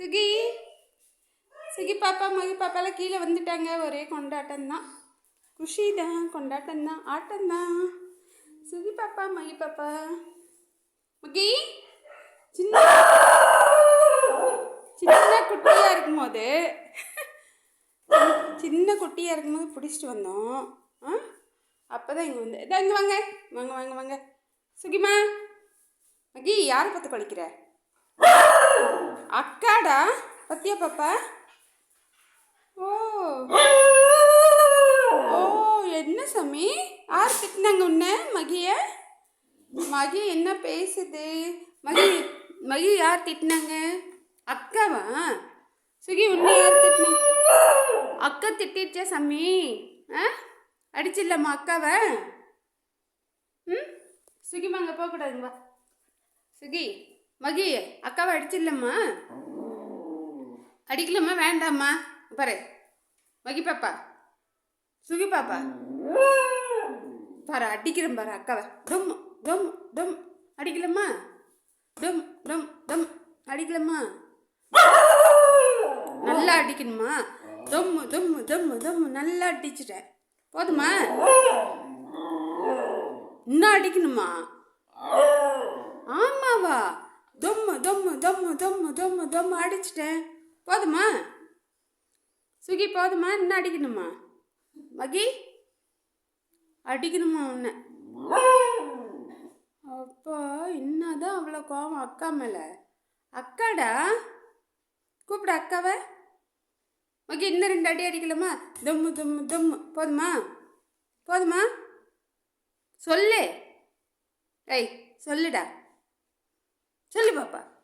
சுகி சுகி பாப்பா மகி பாப்பாலாம் கீழே வந்துட்டாங்க. ஒரே கொண்டாட்டம் தான் குஷி தான் கொண்டாட்டம் தான் ஆட்டம் தான் சுகி பாப்பா மகி பாப்பா. மகி சின்ன சின்ன குட்டியாக இருக்கும்போது சின்ன குட்டியாக இருக்கும்போது பிடிச்சிட்டு வந்தோம். ஆ? அப்போ தான் இங்கே வந்து இதோ இங்கே வாங்க. வாங்க வாங்க வாங்க. சுகிமா மகி யாரை பார்த்து குளிக்கிற? அக்காடா பத்தியா பாப்பா? ஓ. ஓ என்ன சாமி? யார் திட்டினாங்க உன்ன? மகிய? மகி என்ன பேசுது? மகி மகி யார் திட்டினாங்க? அக்காவா? சுகி உன்னை யார் திட்டினாங்க அக்கா திட்டிடுச்சா சாமி? ஆ? அடிச்சிடலாமா அக்காவை? ம்? சுகிமா அங்கே போகக்கூடாதுங்க வா. சுகி. மகி அக்காவை அடிச்சிடலம்மா. அடிக்கலாமா வேண்டாம்மா. பாரு. மகி பாப்பா. சுகி பாப்பா. பாரு அடிக்கிறேன் பாரு அக்காவை. டம் டம் டம். அடிக்கலாமா டம் டம் டம். அடிக்கலாமா நல்லா அடிக்கணுமா தொம்மு தொம்மு தொம்மு தொம்மு நல்லா அடிச்சிட்டேன் போதுமா? இன்னும் அடிக்கணுமா ஆமாவா தொம்மு தொம்மு தொம்மு தொம்மு அடிச்சிட்டேன். போதுமா? சுகி போதுமா? இன்னும் அடிக்கணுமா? மகி? அடிக்கணுமா உன்னை? அப்போ என்னதான் அவ்வளோ கோவம் அக்கா மேலே? அக்காடா? கூப்பிட அக்காவை. மகி இன்னும் ரெண்டு அடி அடிக்கலாமா தொம்மு தொம்மு தொம்மு போதுமா? போதுமா? சொல்லு. ஐய் சொல்லுடா. சொல்லு பாப்பா.